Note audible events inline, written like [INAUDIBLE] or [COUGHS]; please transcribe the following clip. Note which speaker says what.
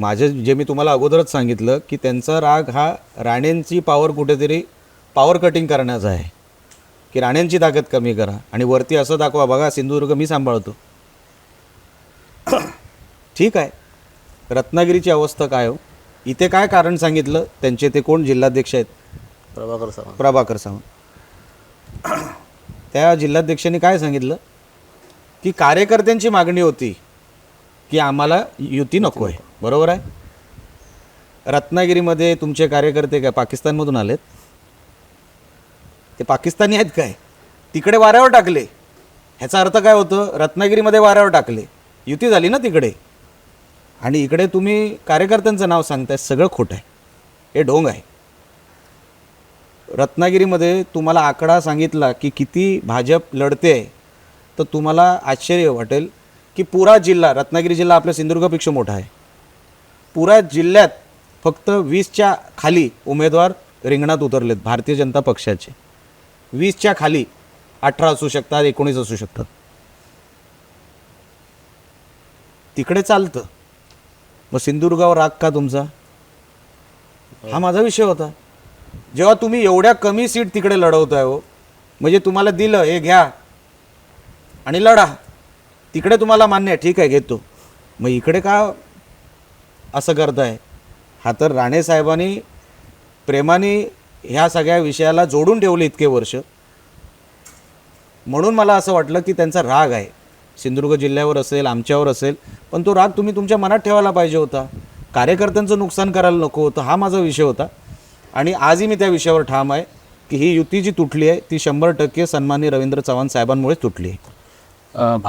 Speaker 1: माझं जे मी तुम्हाला अगोदरच सांगितलं की त्यांचा राग हा राणेंची पॉवर कुठेतरी पॉवर कटिंग करण्याचा आहे. की राणेंची ताकद कमी करा. आणि वरती असं दाखवा बघा सिंधुदुर्ग मी सांभाळतो. [COUGHS] ठीक आहे. रत्नागिरीची अवस्था काय हो? इथे काय कारण सांगितलं? त्यांचे ते कोण? जिल्हाध्यक्ष आहेत.
Speaker 2: प्रभाकर सावंत.
Speaker 1: प्रभाकर सावंत. [COUGHS] त्या जिल्हाध्यक्षांनी काय सांगितलं? की कार्यकर्त्यांची मागणी होती. की आम्हाला युती नको आहे बरोबर आहे? रत्नागिरीमध्ये तुमचे कार्यकर्ते काय पाकिस्तानमधून आलेत? ते पाकिस्तानी आहेत काय? तिकडे वाऱ्यावर टाकले. ह्याचा अर्थ काय होतं? रत्नागिरीमध्ये वाऱ्यावर टाकले. युती झाली ना तिकडे. आणि इकडे तुम्ही कार्यकर्त्यांचं नाव सांगताय सगळं खोटं आहे. हे ढोंग आहे. रत्नागिरीमध्ये तुम्हाला आकडा सांगितला की किती भाजप लढते आहे तर तुम्हाला आश्चर्य वाटेल. की पुरा जिल्हा रत्नागिरी जिल्हा आपल्या सिंधुदुर्गापेक्षा मोठा आहे. पुरा जिल्ह्यात फक्त वीसच्या खाली उमेदवार रिंगणात उतरलेत भारतीय जनता पक्षाचे. वीसच्या खाली अठरा असू शकतात एकोणीस असू शकतात. तिकडे चालतं. मग सिंधुदुर्गावर राग का तुमचा? हा माझा विषय होता. जेव्हा तुम्ही एवढ्या कमी सीट तिकडे लढवताय हो म्हणजे तुम्हाला दिलं हे घ्या आणि लढा. तिकडे तुम्हाला मान्य आहे ठीक आहे घेतो. मग इकडे का असं करताय? हा तर राणे साहेबांनी प्रेमाने ह्या सगळ्या विषयाला जोडून ठेवले इतके वर्ष. म्हणून मला असं वाटलं की त्यांचा राग आहे. सिंधुदुर्ग जिल्ह्यावर असेल आमच्यावर असेल पण तो राग तुम्ही तुमच्या मनात ठेवायला पाहिजे होता. कार्यकर्त्यांचं नुकसान करायला नको होतं हा माझा विषय होता. आणि आजही मी त्या विषयावर ठाम आहे की ही युती जी तुटली आहे ती शंभर टक्के सन्माननीय रवींद्र चव्हाण साहेबांमुळेच तुटली आहे.